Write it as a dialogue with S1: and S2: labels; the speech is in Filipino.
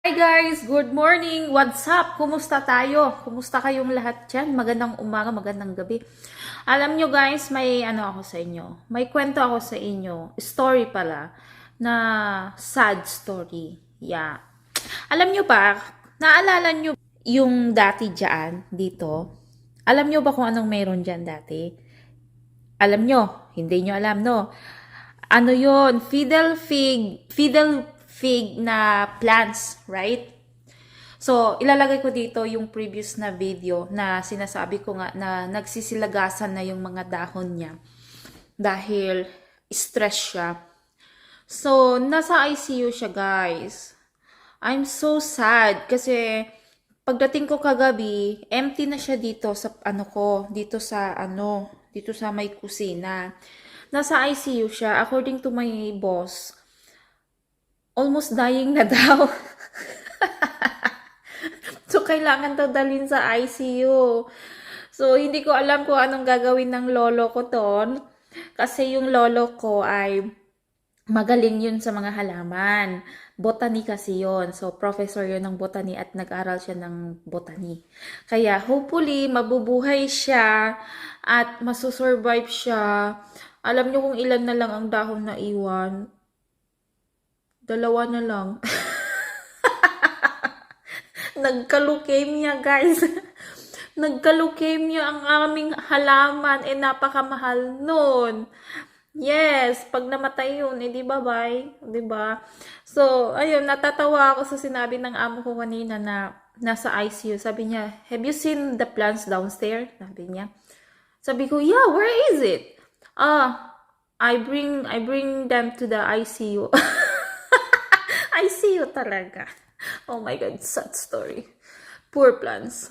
S1: Hi guys! Good morning! What's up? Kumusta tayo? Kumusta kayong lahat dyan? Magandang umaga, magandang gabi. Alam nyo guys, may ano ako sa inyo. May kwento ako sa inyo. Story pala. Na sad story. Yeah. Alam nyo ba, naalala nyo yung dati dyan, dito? Alam nyo ba kung anong meron dyan dati? Alam nyo? Hindi nyo alam, no? Ano yon Fiddle fig, fiddle fig na plants, right? So, ilalagay ko dito yung previous na video na sinasabi ko nga na nagsisilagasan na yung mga dahon niya dahil stress siya. So, nasa ICU siya, guys. I'm so sad kasi pagdating ko kagabi, empty na siya dito sa ano ko, dito sa ano, dito sa may kusina. Nasa ICU siya according to my boss. Almost dying na daw. so, kailangan daw dalhin sa ICU. So, hindi ko alam kung anong gagawin ng lolo ko ton. Kasi yung lolo ko ay magaling yun sa mga halaman. Botany kasi yun. So, professor yun ng botany at nag-aral siya ng botany. Kaya, hopefully, mabubuhay siya at masusurvive siya. Alam niyo kung ilan na lang ang dahon na iwan? Dalawa na lang. Nagka-leukemia, guys. Nagka-leukemia ang aming halaman. Eh, napakamahal nun. Yes, pag namatay yun, eh, di ba, bye? Di ba? So, ayun, natatawa ako sa sinabi ng amo ko kanina na nasa ICU. Sabi niya, have you seen the plants downstairs? Sabi niya. Sabi ko, yeah, where is it? Ah, I bring, I bring them to the ICU. ICU talaga. Oh my God, sad story. Poor plants.